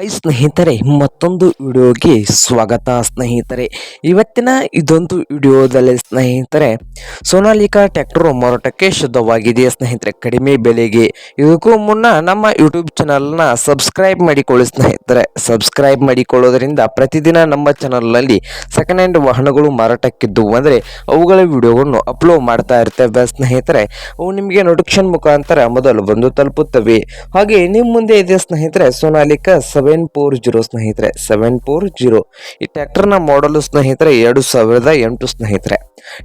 High ಸ್ನೇಹಿತರೆ, ಮತ್ತೊಂದು ವಿಡಿಯೋಗೆ ಸ್ವಾಗತ ಸ್ನೇಹಿತರೆ. ಇವತ್ತಿನ ಇದೊಂದು ವಿಡಿಯೋದಲ್ಲಿ ಸ್ನೇಹಿತರೆ, ಸೋನಾಲಿಕಾ ಟ್ಯಾಕ್ಟರ್ ಮಾರಾಟಕ್ಕೆ ಶುದ್ಧವಾಗಿದೆ ಸ್ನೇಹಿತರೆ? ಕಡಿಮೆ ಬೆಲೆಗೆ. ಇದಕ್ಕೂ ಮುನ್ನ ನಮ್ಮ ಯೂಟ್ಯೂಬ್ ಚಾನಲ್ನ ಸಬ್ಸ್ಕ್ರೈಬ್ ಮಾಡಿಕೊಳ್ಳಿ ಸ್ನೇಹಿತರೆ. ಸಬ್ಸ್ಕ್ರೈಬ್ ಮಾಡಿಕೊಳ್ಳೋದ್ರಿಂದ ಪ್ರತಿದಿನ ನಮ್ಮ ಚಾನಲ್ನಲ್ಲಿ ಸೆಕೆಂಡ್ ಹ್ಯಾಂಡ್ ವಾಹನಗಳು ಮಾರಾಟಕ್ಕಿದ್ದವು ಅಂದರೆ ಅವುಗಳ ವಿಡಿಯೋವನ್ನು ಅಪ್ಲೋಡ್ ಮಾಡ್ತಾ ಇರ್ತೇವೆ ಸ್ನೇಹಿತರೆ. ಅವು ನಿಮಗೆ ನೋಟಿಫಿಕೇಶನ್ ಮುಖಾಂತರ ಮೊದಲು ಬಂದು ತಲುಪುತ್ತವೆ. ಹಾಗೆ ನಿಮ್ಮ ಮುಂದೆ ಇದೆ ಸ್ನೇಹಿತರೆ, ಸೋನಾಲಿಕಾ ಸೆವೆನ್ ಫೋರ್ ಜೀರೋ ಸ್ನೇಹಿತರೆ ಸೆವೆನ್ ಫೋರ್ ಜೀರೋ ಈ ಟ್ಯಾಕ್ಟರ್ನ ಮಾಡಲು ಸ್ನೇಹಿತರೆ, ಎರಡು ಸಾವಿರದ ಎಂಟು ಸ್ನೇಹಿತರೆ.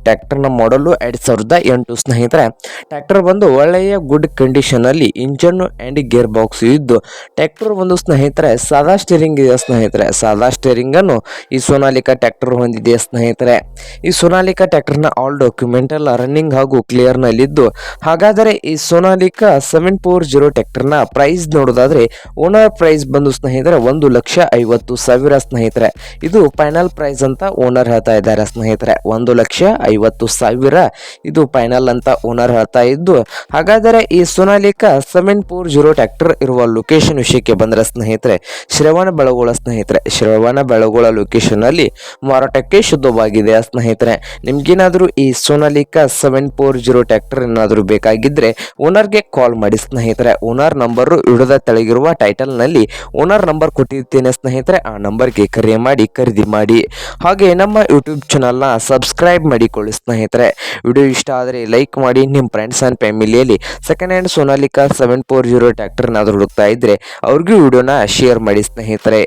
ಟ್ಯಾಕ್ಟರ್ನ ಮಾಡಲು ಎರಡು ಸಾವಿರದ ಎಂಟು ಸ್ನೇಹಿತರೆ. ಟ್ಯಾಕ್ಟರ್ ಬಂದು ಒಳ್ಳೆಯ ಗುಡ್ ಕಂಡೀಷನಲ್ಲಿ ಇಂಜನ್ನು ಆ್ಯಂಡ್ ಗೇರ್ ಬಾಕ್ಸ್ ಇದ್ದು ಟ್ಯಾಕ್ಟರ್ ಒಂದು ಸ್ನೇಹಿತರೆ, ಸಾದಾ ಸ್ಟೇರಿಂಗ್ ಇದೆ ಸ್ನೇಹಿತರೆ? ಸಾದಾ ಸ್ಟೇರಿಂಗನ್ನು ಈ ಸೋನಾಲಿಕಾ ಟ್ಯಾಕ್ಟರ್ ಹೊಂದಿದೆ ಸ್ನೇಹಿತರೆ? ಈ ಸೋನಾಲಿಕಾ ಟ್ಯಾಕ್ಟರ್ನ ಆಲ್ ಡಾಕ್ಯುಮೆಂಟ್ ಎಲ್ಲ ರನ್ನಿಂಗ್ ಹಾಗೂ ಕ್ಲಿಯರ್ನಲ್ಲಿದ್ದು ಹಾಗಾದರೆ ಈ ಸೋನಾಲಿಕಾ ಸೆವೆನ್ ಫೋರ್ ಜೀರೋ ಟ್ಯಾಕ್ಟರ್ನ ಪ್ರೈಸ್ ನೋಡೋದಾದ್ರೆ ಓನರ್ ಪ್ರೈಸ್ ಬಂದು ಸ್ನೇಹಿತರೆ ಒಂದು ಲಕ್ಷ ಐವತ್ತು ಸಾವಿರ ಸ್ನೇಹಿತರೆ. ಇದು ಫೈನಲ್ ಪ್ರೈಸ್ ಅಂತ ಓನರ್ ಹೇಳ್ತಾ ಇದ್ದಾರೆ ಸ್ನೇಹಿತರೆ. ಒಂದು ಲಕ್ಷ ಐವತ್ತು ಸಾವಿರ ಇದು ಫೈನಲ್ ಅಂತ ಓನರ್ ಹೇಳ್ತಾ ಇದ್ದು, ಹಾಗಾದರೆ ಈ Sonalika seven four zero tractor ಇರುವ ಲೊಕೇಶನ್ ವಿಷಯಕ್ಕೆ ಬಂದರೆ ಸ್ನೇಹಿತರೆ, ಶ್ರವಣ ಬೆಳಗೋಳ ಸ್ನೇಹಿತರೆ. ಶ್ರವಣ ಬೆಳಗೋಳ ಲೊಕೇಶನ್ ಅಲ್ಲಿ ಮಾರಾಟಕ್ಕೆ ಶುದ್ಧವಾಗಿದೆ ಸ್ನೇಹಿತರೆ. ನಿಮ್ಗೇನಾದರೂ ಈ Sonalika seven four zero tractor ಏನಾದರೂ ಬೇಕಾಗಿದ್ದರೆ ಓನರ್ಗೆ ಕಾಲ್ ಮಾಡಿ ಸ್ನೇಹಿತರೆ. ಓನರ್ ನಂಬರು ಇಡದ ತೆಳಗಿರುವ ಟೈಟಲ್ನಲ್ಲಿ ಓನರ್ ನಂಬರ್ ಕೊಟ್ಟಿರ್ತೇನೆ ಸ್ನೇಹಿತರೆ, ಆ ನಂಬರ್ಗೆ ಕರೆ ಮಾಡಿ, ಖರೀದಿ ಮಾಡಿ. ಹಾಗೆ ನಮ್ಮ ಯೂಟ್ಯೂಬ್ ಚಾನಲ್ನ ಸಬ್ಸ್ಕ್ರೈಬ್ ಮಾಡಿಕೊಳ್ಳಿ ಸ್ನೇಹಿತರೆ. ವಿಡಿಯೋ ಇಷ್ಟ ಆದರೆ ಲೈಕ್ ಮಾಡಿ ನಿಮ್ಮ ಫ್ರೆಂಡ್ಸ್ ಆ್ಯಂಡ್ ಫ್ಯಾಮಿಲಿಯಲ್ಲಿ second hand Sonalika seven four zero ಟ್ಯಾಕ್ಟರ್ನಾದರೂ ಹುಡುಕ್ತಾ ಇದ್ದರೆ ಅವ್ರಿಗೂ ವಿಡಿಯೋನ ಶೇರ್ ಮಾಡಿ ಸ್ನೇಹಿತರೆ.